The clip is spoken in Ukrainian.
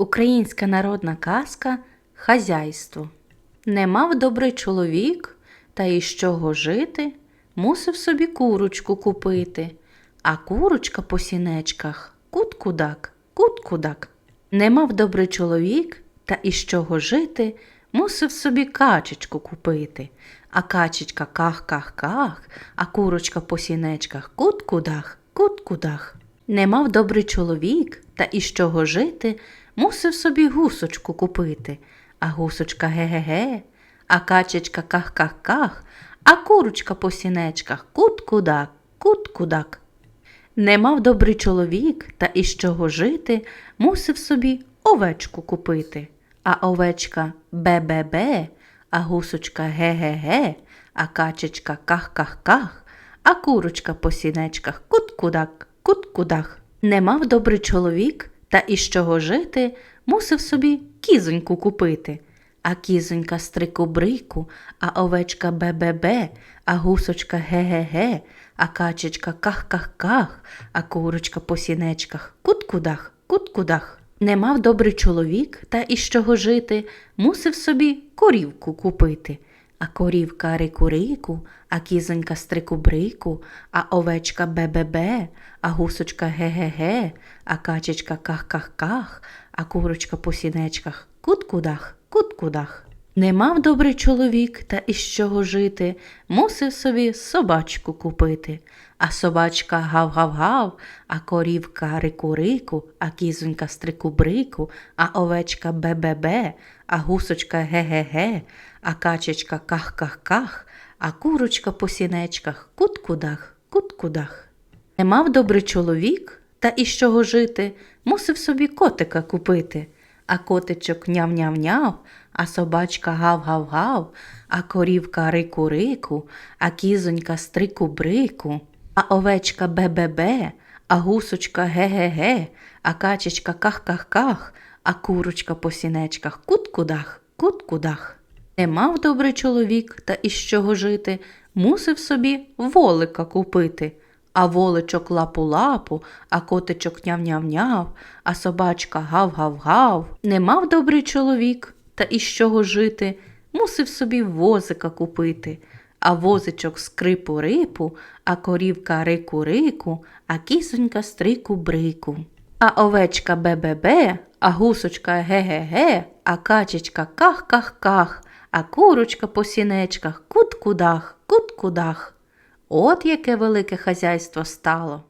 Українська народна казка Хазяйство. Не мав добрий чоловік, та із чого жити, мусив собі курочку купити, а курочка по сінечках кут-кудак, кут-кудак. Не мав добрий чоловік, та із чого жити, мусив собі качечку купити, а качечка ках-ках-ках, а курочка по сінечках кут-кудах, кут-кудах. Не мав добрий чоловік, та із чого жити, мусив собі гусочку купити, а гусочка ге-ге-ге, а качечка ках-ках-ках, а курочка по сінечках кут-кудак, кут-кудак. Не мав добрий чоловік, та із чого жити, мусив собі овечку купити, а овечка бе-бе-бе, а гусочка ге-ге-ге, а качечка ках-ках-ках, а курочка по сінечках кут-кудак, кут-кудах. Не мав добрий чоловік, та із чого жити, мусив собі кізоньку купити. А кізонька стрику-брику, а овечка бе-бе-бе, а гусочка ге-ге-ге, а качечка ках-ках-ках, а курочка по сінечках кут-кудах, кут-кудах. Не мав добрий чоловік, та із чого жити, мусив собі корівку купити. А корівка рику-рику, а кізонька стрику-брику, а овечка бе-бе-бе, а гусочка ге-ге-ге, а качечка ках-ках-ках, а курочка по сінечках кут-кудах, кут-кудах. Не мав добрий чоловік, та із чого жити, мусив собі собачку купити. А собачка гав-гав-гав, а корівка рику-рику, а кізонька стрику-брику, а овечка бе-бе-бе, а гусочка ге-ге-ге, а качечка ках-ках-ках, а курочка по сінечках кут-кудах, кут-кудах. Не мав добрий чоловік, та із чого жити, мусив собі котика купити. А котичок няв-няв-няв, а собачка гав-гав-гав, а корівка рику-рику, а кізонька стрику-брику, а овечка бе-бе-бе, а гусочка ге-ге-ге, а качечка ках-ках-ках, а курочка по сінечках кут-кудах, кут-кудах. Не мав добрий чоловік, та із чого жити, мусив собі волика купити. А воличок лапу-лапу, а котичок няв-няв-няв, а собачка гав-гав-гав. Не мав добрий чоловік, та із чого жити, мусив собі возика купити. А возичок скрипу-рипу, а корівка рику-рику, а кісонька стрику-брику. А овечка бе-бе-бе, а гусочка ге-ге-ге, а качечка ках-ках-ках, а курочка по сінечках кут-кудах, кут-кудах. От яке велике хазяйство стало.